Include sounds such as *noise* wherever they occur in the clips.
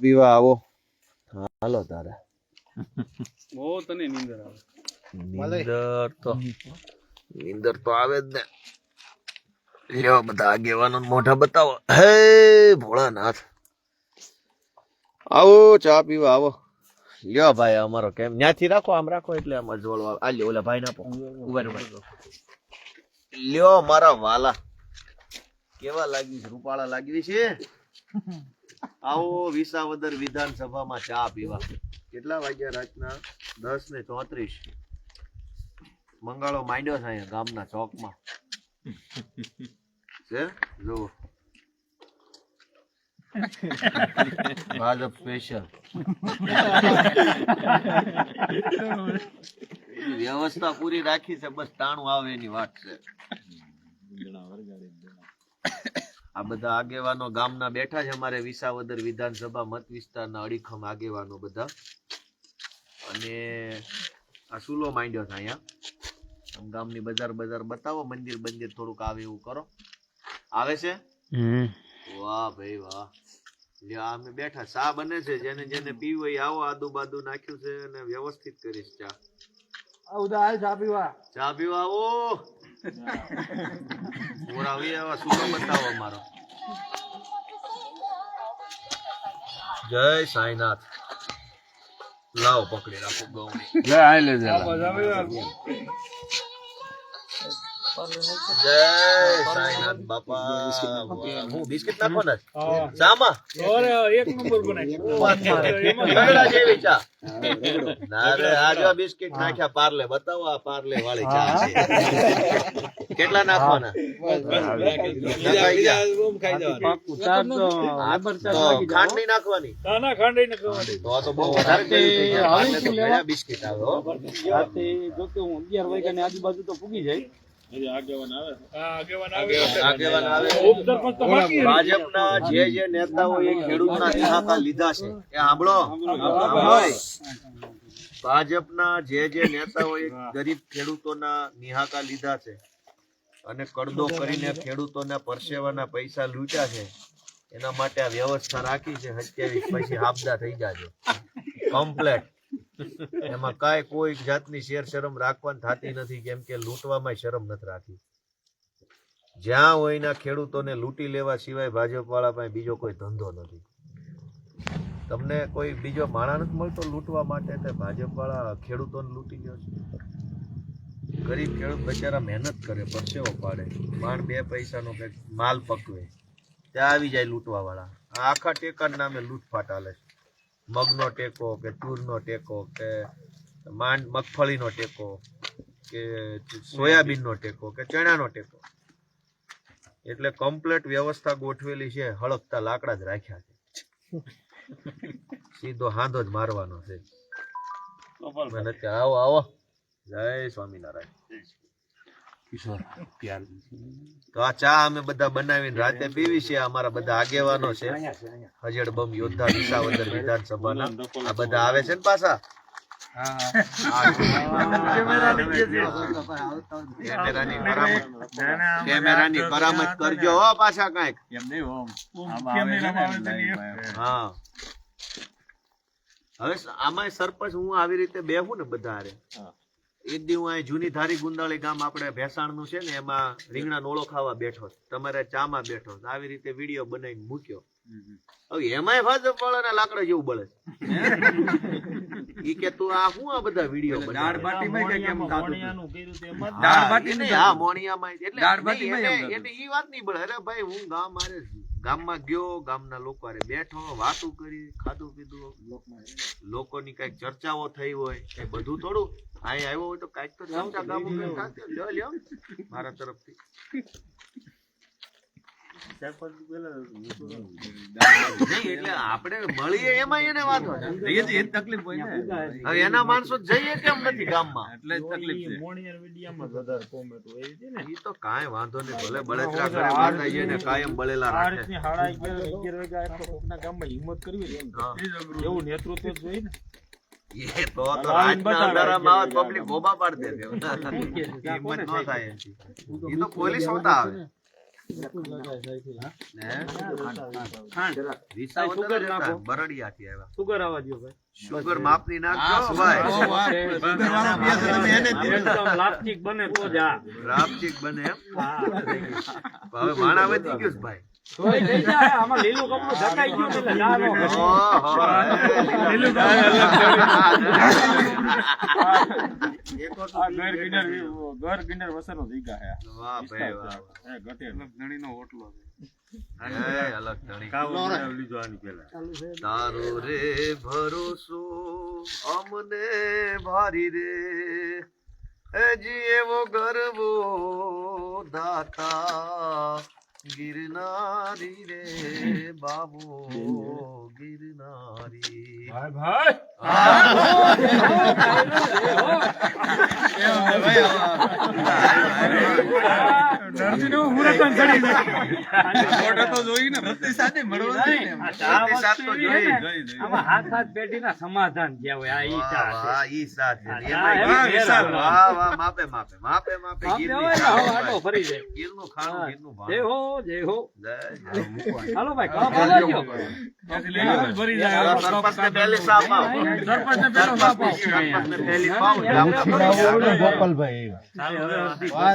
પીવા આવો. હાલો તારે. બહુ તને નીંદર આવે. નીંદર તો નીંદર તો આવે જ ને. લ્યો બધા આગેવાનો મોઢા બતાવો. હે ભોળાનાથ. આવો ચા પીવા આવો. લ્યો ભાઈ અમારો કેમ? ન્યાથી રાખો આમ રાખો એટલે આમ અજવળ આવે. આ લ્યો ઓલા ભાઈ ના ઊભા ઊભા લ્યો મારા વાલા. કેવા લાગી છે? રૂપાળા લાગી છે? આવો વિસાવદર વિધાનસભામાં ચા પીવા. કેટલા વાગ્યા રાતના? દસ ને ચોત્રીસ. મંગાળો માંડ્યો છે અહીંયા ગામના ચોકમાં. છે? જુઓ. ભાજપ સ્પેશિયલ વ્યવસ્થા પૂરી રાખી છે, બસ ટાણું આવે એની વાત છે. આ બધા આગેવાનો ગામના બેઠા છે અમારે વિસાવદર વિધાનસભા મત વિસ્તારના અડીખમ આગેવાનો બધા. અને આ સુલો માંડ્યો છે અહીંયા. આમ ગામની બજાર બજાર બતાવો મંદિર બંદિર થોડુંક આવે એવું કરો. આવે છે? વાહ ભાઈ વાહ. અમે બેઠા. ચા બને છે જેને જેને પીવું હોય આવો આદુ બાદુ નાખ્યું છે અને વ્યવસ્થિત કરીશ ચા. ચા પીવા આવો. મોરાવી આવા સુલો બતાવો અમારો જય સાંઈનાથ લાવો પકડી રાખો ગૌણી જય હું જો કેટલા નાખવાના? હા, નાખવાની ને આજુબાજુ જાય. બિસ્કિટ આવે હો. હા આગેવાન આવે આગેવાન આવે તો બાકી રહી. ભાજપના જે જે નેતાઓએ ખેડૂતના નિહાકા લીધા છે. એ સાંભળો. સાંભળો. ભાજપના જે જે નેતાઓએ ગરીબ ખેડૂતોના નિહાકા લીધા છે અને કડદો કરીને ખેડૂતોના પરસેવાના પૈસા લૂંટ્યા છે એના માટે આ વ્યવસ્થા રાખી છે સત્યાવીસ પછી હાબદા થઈ જાજો. કમ્પ્લેટ એમાં કાંઈ કોઈ જાતની શેર શરમ રાખવાની થતી નથી, કેમ કે લૂંટવામાં શરમ નથી રાખી. જ્યાં હોય ના ખેડૂતોને લૂંટી લેવા સિવાય ભાજપ વાળા પાસે બીજો કોઈ ધંધો નથી. તમને કોઈ બીજો માણા નથી મળતો લૂંટવા માટે તે ભાજપ વાળા ખેડૂતોને લૂંટી ગયો છે? ગરીબ ખેડૂત બચારા મહેનત કરે, પરસેવો પાડે માણ બે પૈસાનો કંઈક માલ પકવે, ત્યાં આવી જાય લૂંટવા વાળા આ આખા ટેકાના નામે લૂંટફાટ હાલે છે. મગનો ટેકો કે તુરનો ટેકો કે માંડ મગફળીનો ટેકો કે સોયાબીનનો ટેકો કે ચણાનો ટેકો. એટલે કમ્પ્લેટ વ્યવસ્થા ગોઠવેલી છે હળકતા લાકડા જ રાખ્યા છે. સીધો હાંધો જ મારવાનો છે. મને આવો આવો. જય સ્વામિનારાયણ. તો આ ચા અમે બધા બનાવીને રાતે પીવી છે અમારા બધા આગેવાનો છે. હજડ બમ યોદ્ધા વિસાવદર વિધાનસભાના. આ બધા આવે છે ને પાછા? કેમેરાની કરામત કરજો હો પાછા કાંઈક. હા હવે આમાં સરપંચ હું આવી રીતે બેહું ને બધા હારે એક દી હું અહીં જૂની ધારી ગુંદાળી ગામ આપણે ભેસાણનું છે ને એમાં રીંગણા નોળો ખાવા બેઠો તમારે ચામાં બેઠો છું. આવી રીતે વીડિયો બનાવીને મૂક્યો. હવે એમાંય ફાજર પડે ને લાકડા જેવું બળે ઈ કે તું આ શું આ બધા વીડિયો દાળ બાટી માં કે કેમ થતું મોણિયાનું કર્યું તે એમાં દાળ બાટી નહીં, હા મોણિયામાં એટલે દાળ બાટીમાં. એને ઈ વાત નહીં બળે. અરે ભાઈ હું ગામ મારે ગામમાં ગયો, ગામના લોકો હારે બેઠો, વાતો કરી, ખાધું પીધું. લોકોની કંઈક ચર્ચાઓ થઈ હોય એ બધું થોડું. અહીં આવ્યો હોય તો કંઈક તો ચર્ચા ગામો મારા તરફથી. એટલે આપણે મળીએ એમાં એને વાંધો એ એ તકલીફ હોય હવે એના માણસો જઈએ કેમ નથી ગામમાં? એટલે તકલીફ છે. મોણિયાના વિડીયામાં વધારે comment હોય છે ને. ઈ તો કાંઈ વાંધો નહીં ભલે બળતરા કરે માતાજીને કાયમ બળેલા રાખે. રીતની સાડા અગિયાર અગિયાર વાગે કોકના ગામમાં હિંમત કરવી. એવું નેતૃત્વ જોઈએ ને. એ તો તો રાજના અંધારામાં પબ્લિક ગોબા પાડી દે હિંમત ન થાય. એનાથી. તો પોલીસ હોતા આવે. લીલું કપડું ઢકાઈ ગયું. ઓહો, આ ઘર ગિનર ઘર ગિનર વસરનો જીગા હે વાહ ભાઈ વાહ એ ઘટે ધણીનો ઓટલો એ અલગ ધણી તારો રે ભરોસો અમને ભારી રે હજી એવો ગરબો દાતા ગિરનારી રે બાબુ ગિરનારી પ્રતિસાદ તો જોઈએ. આમાં હાથ હાથ પેઢીના સમાધાન જે હોય આ ઈ ચા ઈ સાથ. હા, વાહ, વાહ, વાહ, માપે માપે માપે માપે ને. આટો ફરી જાય. ગીરનું ખાણું, હા. ગીરનું જય હો જય હો. જય જય. હાલો ભાઈ કપ આલો સરપંચને પહેલી સાપ આપ. સરપંચને પેલો બાપ આવો. સરપંચને પહેલી પાવ. વાહ.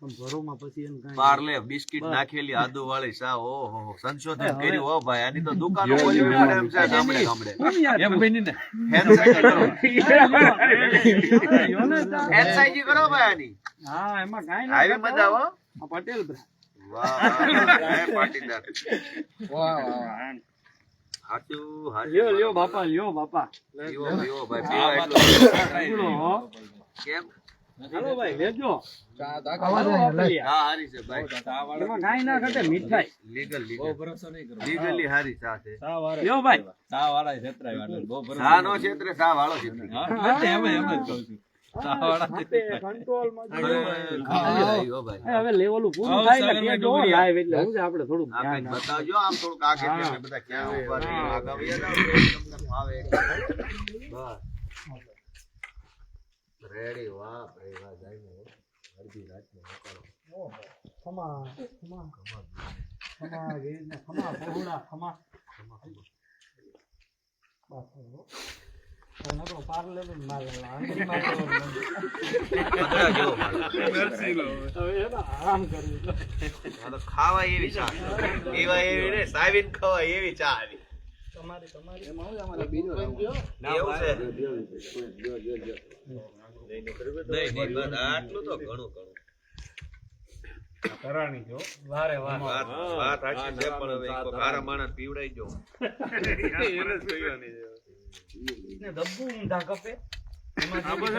ના, ના, નો ભરોમાં પછી પાર્લે બિસ્કિટ નાખેલી આદુ વાળી સા ઓહો સંશોધન કર્યું હો ભાઈ આની તો દુકાનો ખોલી પડે એમ છે ગામડે ગામડે. એનસાઈજી *laughs* કરો? ભાઈ આની. હા એમાં કાઈ ના આવી મજા આવો પટેલ બ્રા. વાહ વાહ, પાટીદાર. હાચું હાચું લ્યો લ્યો બાપા લ્યો બાપા. પીવો પીવો ભાઈ. કેમ? હાલો ભાઈ લેજો. હાલો વાપરીએ. હા હારી છે ભાઈ. એમાં કાંઈ ના ઘટે મીઠાઈ. Legal legal. લીગલી હારી ચા છે. લ્યો ભાઈ. ચા નો ક્ષેત્રે ચા વાળો ક્ષેત્રે હાથે કંટ્રોલમાં જ લ્યો. ખાઈ હો ભાઈ. એ હવે લેવલું પૂરું થાય એટલે ત્યાં જો લાઈવ એટલે હું છે આપણે થોડુંક આ ધ્યાન કંઈક આપવું. બતાવજો આમ થોડુંક આ કેટલે હા. ને બધા ક્યાં. આગળ. બસ. રેડી વાહ ભાઈ વાહ જાય. અડધી રાતનો મોકલો. ખમા ખમા ખમા વેદને ખમા બહુડા ખમા. હવે નકરો પાર્લેનું માલ આંગળી માલ. આરામ કરવું છે. ખાવા એવી ચા. પીવા એવી ને સાવીન ખવાય એવી ચા આવી. તમારી તમારી. એવું છે? નહીં નહીં આટલું તો ઘણું ઘણું. વારે વાહ વાત વાત સાચી છે પણ હવે એક કારા માણસ પીવડાઈ જો ને દબ્બુ ઊંધા કપે. એમાંથી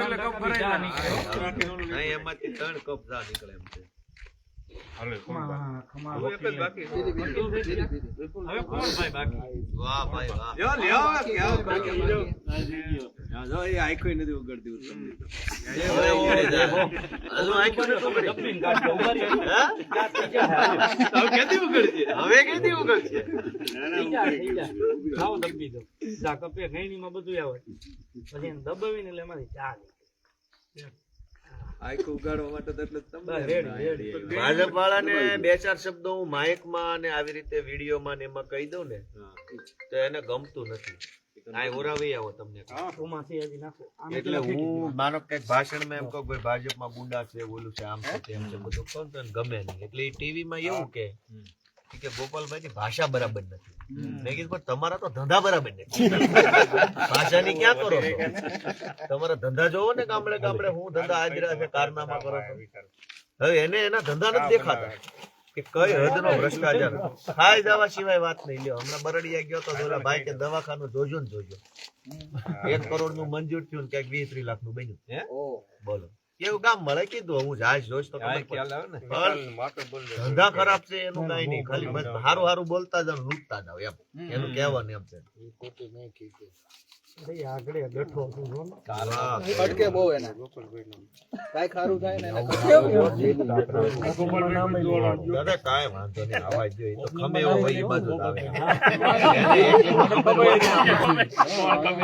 ત્રણ. નહીં એમાંથી કપ જા નીકળે એમ છે. હવે કોણ ભાઈ બાકી? વાહ ભાઈ વાહ. હવે કેદી ઉગડશે? દો. જા કપે બધું આવે. પછી એને દબાવીને એટલે એમાંથી ચા નીકળે. Ready, ready. ભાજપ વાળાને બે ચાર શબ્દો હું માઇકમાં અને આવી રીતે વિડીયોમાં ને એમાં કહી દઉં ને તો એને ગમતું નથી. એટલે હું માનો કે ભાષણમાં એમ કહું ભાઈ ભાજપમાં ગુંડા છે બોલું છે આમ છે તેમ છે બધું. કહું તો ગમે નહીં. એટલે ટીવીમાં એવું કે કે ગોપાલભાઈ ની ભાષા બરાબર નથી. મેં કીધું પણ તમારા તો ધંધા બરાબર નથી. ભાષાની ક્યાં કરો તમારા ધંધા જોવો ને ગામડે ગામડે હું ધંધા હાજરા છે કારનામા કરો હવે એને એના ધંધા નથી દેખાતા. કે કઈ હદનો ભ્રષ્ટાચાર. ખાઈ જવા સિવાય વાત નહીં. લ્યો હમણાં બરડિયા ગયો તો ઓલા ભાઈ કે દવાખાનું જોજો ને જોજો. એક કરોડનું મંજૂર થયું ને ક્યાંક વીસ ત્રીસ લાખનું બન્યું બોલો. કેવું કામ મળે કીધું હું જાય જોઈશ તો ધંધા ખરાબ છે એનું કઈ નહીં ખાલી બસ હારું હારું બોલતા જાવ લૂટતા જાવ એમ એનું કહેવાનું એમ છે એવો.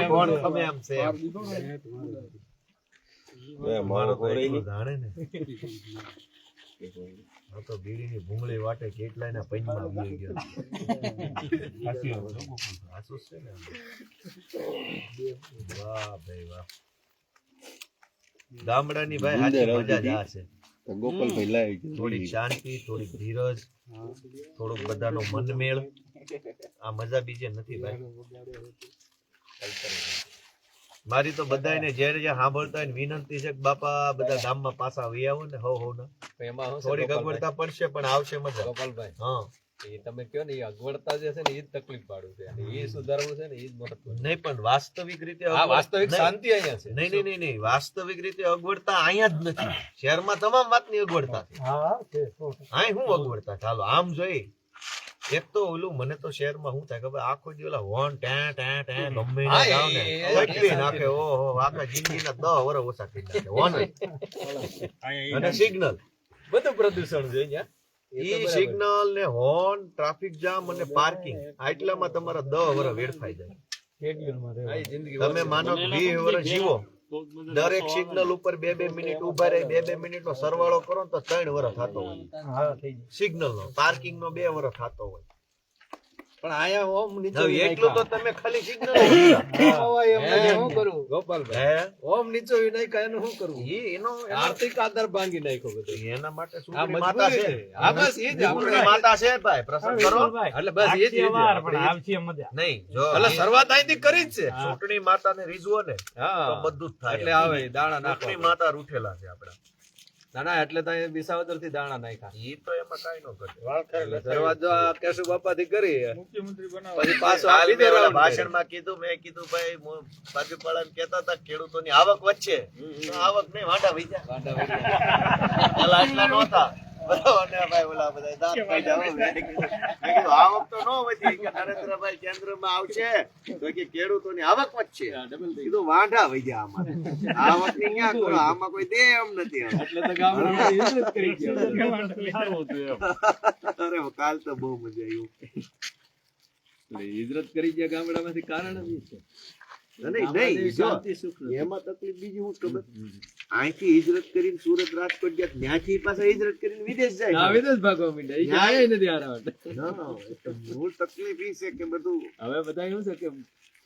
કોણ ખમે એમ છે જાણે ને. તો બીડીની ભૂંગળી વાટે કેટલાયના પંચમાં ઉડી ગયા. સાચું છે ને વાહ ભાઈ વાહ. ગામડાની ભાઈ સાચી મજા જ આ છે. ગોપાલભાઈ લાવી થોડીક શાંતિ થોડીક ધીરજ થોડુંક બધાનો મનમેળ. આ મજા બીજે નથી ભાઈ. મારી તો બધાને જ્યારે જ્યાં સાંભળતા હોય વિનંતી છે કે બાપા બધા ગામમાં પાછા વહી આવો ને હો હો ને. એમાં થોડી ગગવડતા પડશે પણ આવશે મજા. ગોપાલભાઈ હા. એ તમે કહો ને એ અગવડતા જે છે ને એ જ તકલીફ પાડું છે. અને એ સુધારવું છે ને એ જ મહત્વ નહીં પણ વાસ્તવિક રીતે વાસ્તવિક શાંતિ અહીંયા છે. નહીં નહીં નહીં વાસ્તવિક રીતે અગવડતા અહીંયા જ નથી. શહેરમાં તમામ વાતની અગવડતા છે. હા છે અહીં હું અગવડતા? ચાલો આમ જોઈ એક તો ઓલું મને તો શહેરમાં શું થાય ખબર? આખો દી ઓલા હોર્ન ટેં ટેં ટેં ગમે હા, ના ગાવ એ- ને એ- એ- કટલી એ- નાખે ઓહો આખા જિંદગીના દહ વર ઓછા થઈ નાખે હોર્ન અને સિગ્નલ. બધું પ્રદૂષણ છે અહીંયા. એ ઈ સિગ્નલ ને હોર્ન ટ્રાફિક જામ અને પાર્કિંગ આટલામાં તમારા દહ વર વેડફાઈ જાય. તમે માનો કે વર જીવો. દરેક સિગ્નલ ઉપર બે બે મિનિટ ઊભા રહી બે બે મિનિટ નો સરવાળો કરો ને તો ત્રણ વર્ષ થતો હોય. સિગ્નલ નો પાર્કિંગ નો બે વર્ષ થતો હોય. પણ આયા ઓમ નીચે હવે એકલું તો તમે ખાલી સિગ્નલ શું કરું? ગોપાલભાઈ. ઓમ નીચો વિનાયક એનું શું કરવું એ એનો આર્થિક આધાર ભાંગી નાખ્યો બધો. એના માટે આ માતા છે. હા બસ એ જ આપણે માતા છે ભાઈ પ્રસંગ કરો. એટલે બસ એ જ- વાર પણ આવતી મજા નહીં જો એટલે શરૂઆત અહીંથી કરી જ છે. ચૂંટણી માતાને રીઝવો ને તો હા બધું જ થાય. એટલે આવે દાણા ચૂંટણી માતા રૂઠેલા છે આપડા ના એટલે તો અહીંયા વિસાવદરથી દાણા નાખ્યા. એ તો એમાં કઈ નો કરે દરવાજો આ કેશુ બાપા થી કરી પછી પાછો આવી દે ભાષણ. ભાષણમાં કીધું મેં કીધું ભાઈ બાજુ પાડા કેતા હતા ખેડૂતો ની આવક વધશે. આવક નહીં વાંડા વહી જાય વાંઢા વળ્યા. *laughs* પેલા આટલા નહોતા. ભાઈ ઓલા બધા આવક તો ન વધી કે નરેન્દ્રભાઈ કેન્દ્રમાં આવશે તો કે ખેડૂતોની આવક વધશે. કીધું વાંઢા વહી આમાં. આવકની ક્યાં કરો આમાં કોઈ દે એમ. નથી અરે કાલ તો બહુ મજા આવી. હિજરત કરી ગયા ગામડામાંથી કારણ જ છે. એમાં તકલીફ બીજી હું ખબર? અહીંથી હિજરત કરીને સુરત રાજકોટ ગયા ત્યાંથી પાછા હિજરત કરીને વિદેશ જાય. વિદેશ ભાગવા માંડ્યા. ઈ કે આયા ય નથી આરા માટે. ના, એ તો મૂળ તકલીફ ઈ છે કે બધું. હવે બધા એવું છે કે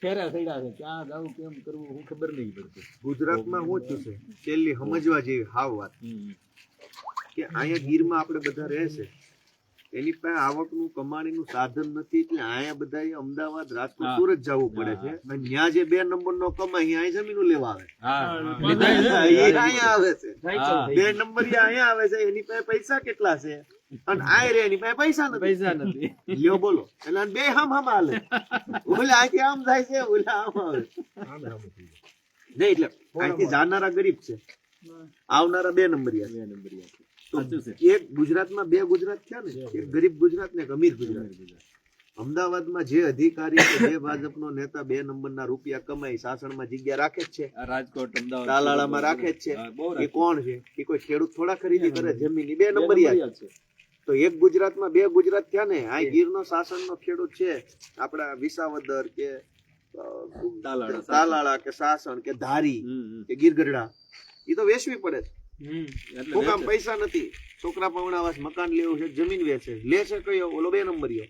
ફેરા થયા છે. ક્યાં જાવું કેમ કરવું હું ખબર નહીં પડતી. ગુજરાતમાં શું થયું છે. છેલ્લી સમજવા જેવી હાવ વાત. કે અહીંયા ગીરમાં આપણે બધા રહે છે. એની પાસે આવકનું કમાણીનું સાધન નથી એટલે અહીંયા બધા અમદાવાદ રાજકોટ સુરત જવું પડે છે. અને ત્યાં જે બે નંબર નો કમાય અહીંયા જમીનો લેવા આવે. અહીંયા આવે છે. બે નંબર અહીંયા આવે છે એની પાસે પૈસા કેટલા છે? અને આ રે એની પાસે પૈસા નથી. પૈસા નથી. લ્યો બોલો. એટલે બે હમ હમ હાલે. ઓલા આથી આમ થાય છે ઓલા આમ આવે. નહીં એટલે અહીંથી જાનારા ગરીબ છે. આવનારા બે નંબરિયા બે નંબરિયા. એક ગુજરાતમાં બે ગુજરાત થયા ને એક ગરીબ ગુજરાત ને એક અમીર ગુજરાત. અમદાવાદમાં જે અધિકારી જે ભાજપનો નેતા બે નંબરના રૂપિયા કમાઈ શાસનમાં જગ્યા રાખે જ છે. રાજકોટ અમદાવાદ. તાલાળામાં રાખે જ છે. એ. કોણ છે? એ કોઈ ખેડૂત થોડા ખરીદી કરે જમીન બે નંબરિયા છે. તો એક ગુજરાતમાં બે ગુજરાત થયા ને આ ગીરનો શાસનનો ખેડૂત છે. આપણા વિસાવદર કે તાલાળા, કે સાસણ કે ધારી. કે ગીરગઢડા. એ તો વેચવી પડે છે. એટલે કામ પૈસા નથી? છોકરા પવણાવાસ મકાન લેવું છે જમીન વેચે લે છે કયો? ઓલો બે નંબરીઓ.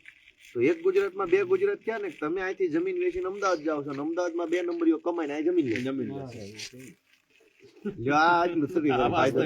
તો એક ગુજરાતમાં બે ગુજરાત થયા ને તમે અહીંથી જમીન વેચીને અમદાવાદ જાઓ છો અમદાવાદમાં બે નંબરીઓ કમાઈને અહીં જમીન લે જમીન વેચે. જો આ ફાયદો